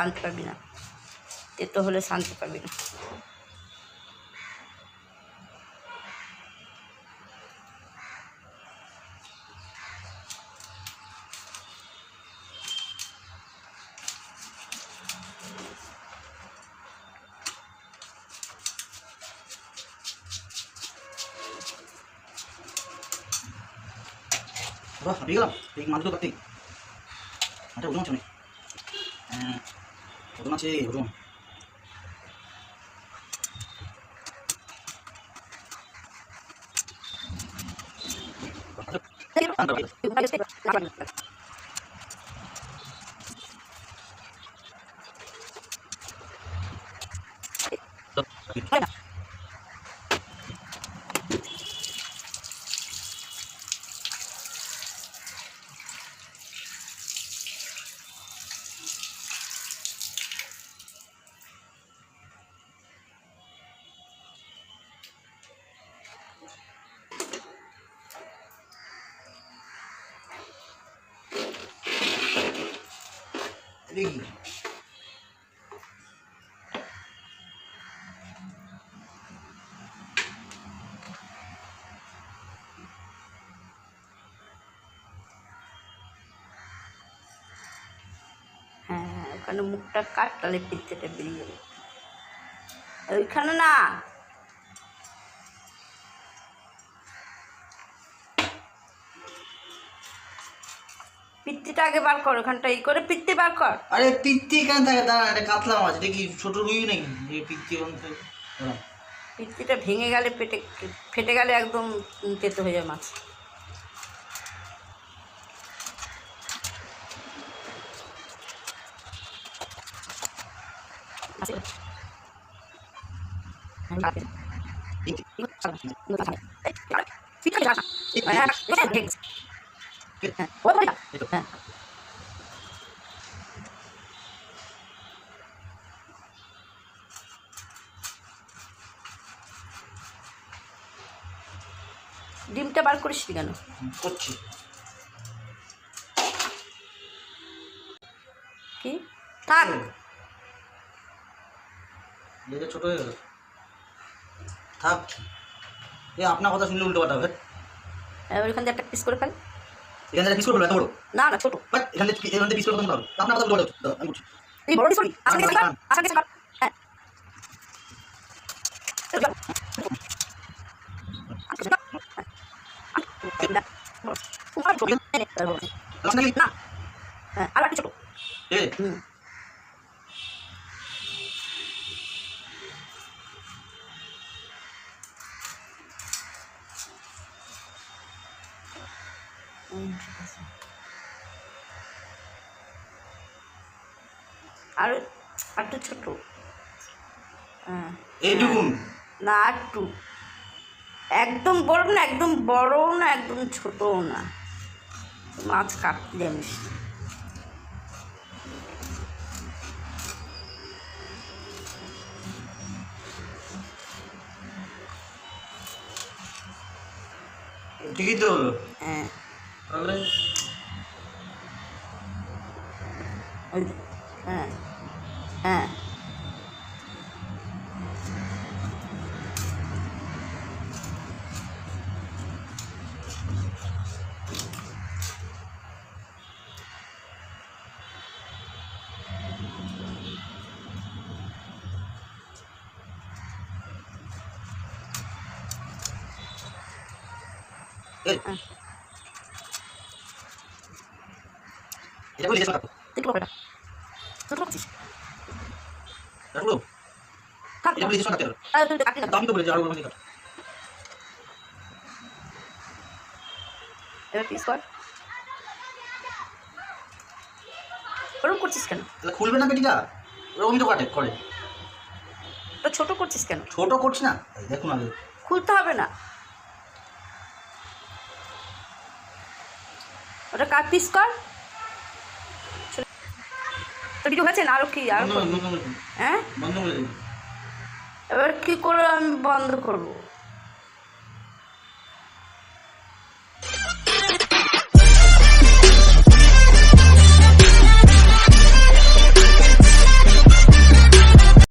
শান্তি পাবি না তেতো হলে শান্তি পাবি না বাহ পেয়ে গেলাম এই মাছগুলো কাটতে 요정하지 요정 Thank you. দেখি হ্যাঁ ওখানে মুখটা কাট তাহলে পিত্তেটা বেরিয়ে ওইখানে না পিত্তিটা আগে বার কর ওখানটা ই করে পিত্তি বার কর আরে পিত্তি কেন থাকে দাঁড়া এটা কাতলা মাছ এটা কি ছোট রুই নাকি এই পিত্তি। পিত্তিটা ভেঙে গেলে পেটে ফেটে গেলে একদম তেতো হয়ে যায় মাছ এই তো। ডিমটা বার করিস কেন? করছি। কি? থাক। ছোট হয়ে গেল। থাক। এ আপনার কথা শুনলে উল্টো পাল্টা হবে। এবার ওইখান থেকে একটা পিস করে ফেল। এখান থেকে পিস করবো এত বড় না না ছোট বাট এখান থেকে এখান থেকে পিস করবো হবে আপনার কথা উল্টো পাল্টা আমি করছি তুই বড় পিস করবি আসার কাছে কর আসার কাছে কর হ্যাঁ লাস্ট নাকি না হ্যাঁ আর একটু ছোট এ ঠিক আছে। আর আর একটু ছোট। হ্যাঁ এইটুকুন না আর একটু। একদম বড় না একদম বড়ও না একদম ছোটও না। মাছ কাটতে জানিস না। ঠিকই তো হ্যাঁ। ಅಂದರೆ ಇದು ಹಾಂ ಹಾಂ Good. Uh. এটা দেখতে পাবে না করছিস এটা কাটতে তো এবার পিস কর। ওরকম করছিস কেন? খুলবে না পেটিটা ওরকমই তো কাটে করে। তো ছোট করছিস কেন? ছোট করছি না? দেখুন আগে। খুলতে হবে না। ওটা কাট পিস কর। তো ভিডিও গেছে না আরও কি? আর হ্যাঁ এবার কী করে আমি বন্ধ করব।